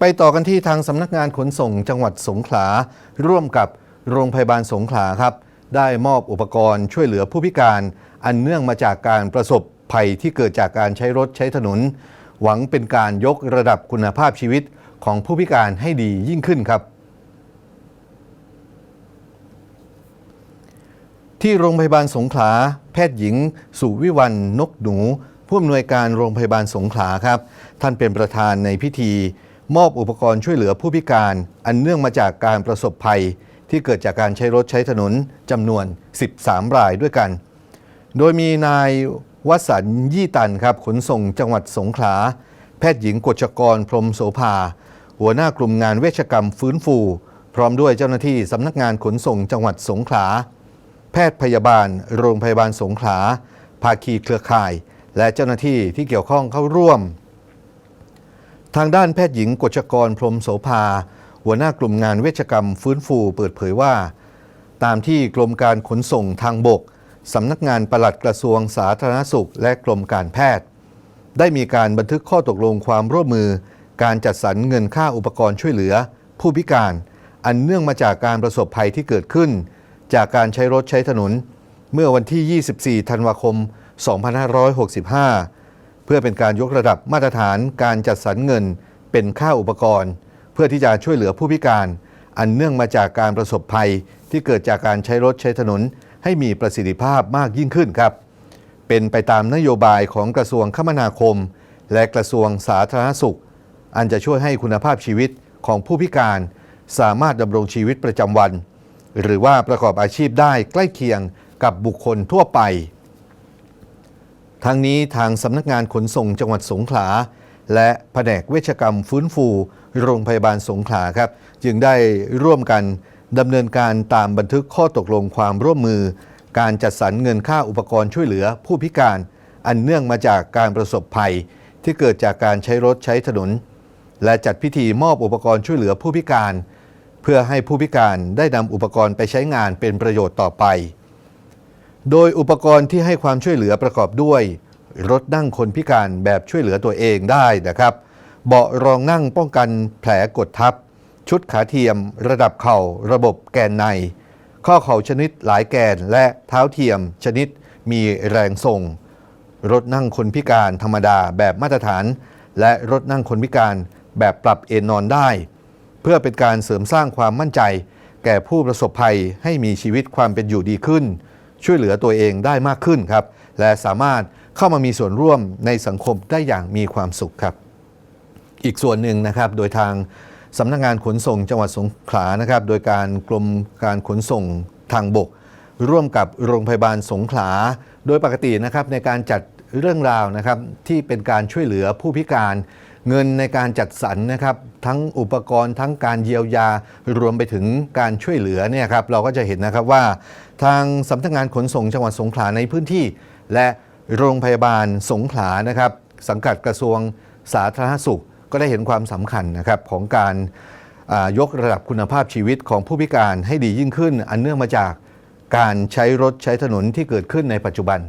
ไปต่อกันที่ทางสำนักงานขนส่งจังหวัดสงขลา ร่วมกับโรงพยาบาลสงขลาครับ ได้มอบอุปกรณ์ช่วยเหลือผู้พิการ อันเนื่องมาจากการประสบภัยที่เกิดจากการใช้รถใช้ถนน หวังเป็นการยกระดับคุณภาพชีวิตของผู้พิการให้ดียิ่งขึ้นครับ ที่โรงพยาบาลสงขลา แพทย์หญิง สุวิวันนกหนู ผู้อำนวยการโรงพยาบาลสงขลาครับ ท่านเป็นประธานในพิธี มอบอุปกรณ์ช่วยเหลือผู้พิการ อันเนื่องมาจากการประสบภัย ที่เกิดจากการใช้รถใช้ถนนจำนวน 13 รายด้วยกัน โดยมีนายวสันยี่ตันครับขนส่งจังหวัดสงขลา แพทย์หญิงกฎชกรพรมโสภา หัวหน้ากลุ่มงานเวชกรรมฟื้นฟู พร้อมด้วยเจ้าหน้าที่สำนักงานขนส่งจังหวัดสงขลา แพทย์พยาบาล โรงพยาบาลสงขลา ภาคีเครือข่าย และเจ้าหน้าที่ที่เกี่ยวข้องเข้าร่วม ทางด้านแพทย์หญิงกฎชกรพรมโสภา หัวหน้ากลุ่มงานเวชกรรมฟื้นฟูเปิดเผยว่า ตามที่กรมการขนส่งทางบกสำนักงานปลัดกระทรวงสาธารณสุข และกรมการแพทย์ ได้มีการบันทึกข้อตกลงความร่วมมือ การจัดสรรเงินค่าอุปกรณ์ช่วยเหลือ ผู้พิการ อันเนื่องมาจากการประสบภัยที่เกิดขึ้น จากการใช้รถใช้ถนน เมื่อวันที่ 24 ธันวาคม 2565 เพื่อเป็นการยกระดับมาตรฐานการจัดสรรเงินเป็นค่าอุปกรณ์ เพื่อที่จะช่วยเหลือผู้พิการ อันเนื่องมาจากการประสบภัยที่เกิดจากการใช้รถใช้ถนน ให้มีประสิทธิภาพมากยิ่งขึ้นครับ เป็นไปตามนโยบายของกระทรวงคมนาคม และกระทรวงสาธารณสุข อันจะช่วยให้คุณภาพชีวิตของผู้พิการ สามารถดำรงชีวิตประจำวัน หรือว่าประกอบอาชีพได้ใกล้เคียงกับบุคคลทั่วไป ทั้งนี้ทางสำนักงานขนส่งจังหวัดสงขลา และแผนกเวชกรรมฟื้นฟู โรงพยาบาลสงขลาครับ จึงได้ร่วมกันดำเนินการตามบันทึกข้อตกลงความร่วมมือ การจัดสรรเงินค่าอุปกรณ์ช่วยเหลือ ผู้พิการ อันเนื่องมาจากการประสบภัย ที่เกิดจากการใช้รถใช้ถนน และจัดพิธีมอบอุปกรณ์ช่วยเหลือผู้พิการ เพื่อให้ผู้พิการได้นำอุปกรณ์ไปใช้งานเป็นประโยชน์ต่อไป โดยอุปกรณ์ที่ให้ความช่วยเหลือประกอบด้วย รถนั่งคนพิการแบบช่วยเหลือตัวเองได้นะครับ เบาะรองนั่งป้องกันแผลกดทับ ชุดขาเทียม ระดับเข่า ระบบแกนใน ข้อเข่าชนิดหลายแกนและเท้าเทียม ชนิดมีแรงส่ง รถนั่งคนพิการธรรมดาแบบมาตรฐาน และรถนั่งคนพิการแบบปรับเอนนอนได้ เพื่อเป็นการเสริมสร้างความมั่นใจ แก่ผู้ประสบภัยให้มีชีวิตความเป็นอยู่ดีขึ้น ช่วยเหลือตัวเองได้มากขึ้นครับ และสามารถเข้ามามีส่วนร่วมในสังคมได้อย่างมีความสุขครับ อีกส่วนหนึ่งนะครับโดยทางสำนักงานขนส่งจังหวัดสงขลานะครับ โดยการกรมการขนส่งทางบก ร่วมกับโรงพยาบาลสงขลา โดยปกตินะครับในการจัดเรื่องราวนะครับที่เป็นการช่วยเหลือผู้พิการ เงินในการจัดสรรนะครับทั้งอุปกรณ์ทั้งการเยียวยารวมไปถึงการช่วยเหลือเนี่ยครับเราก็จะเห็นนะครับว่า ทางสำนักงานขนส่งจังหวัดสงขลาในพื้นที่ และโรงพยาบาลสงขลานะครับ สังกัดกระทรวงสาธารณสุข ก็ได้เห็นความสำคัญนะครับของการยกระดับคุณภาพชีวิตของผู้พิการให้ดียิ่งขึ้น อันเนื่องมาจากการใช้รถใช้ถนนที่เกิดขึ้นในปัจจุบัน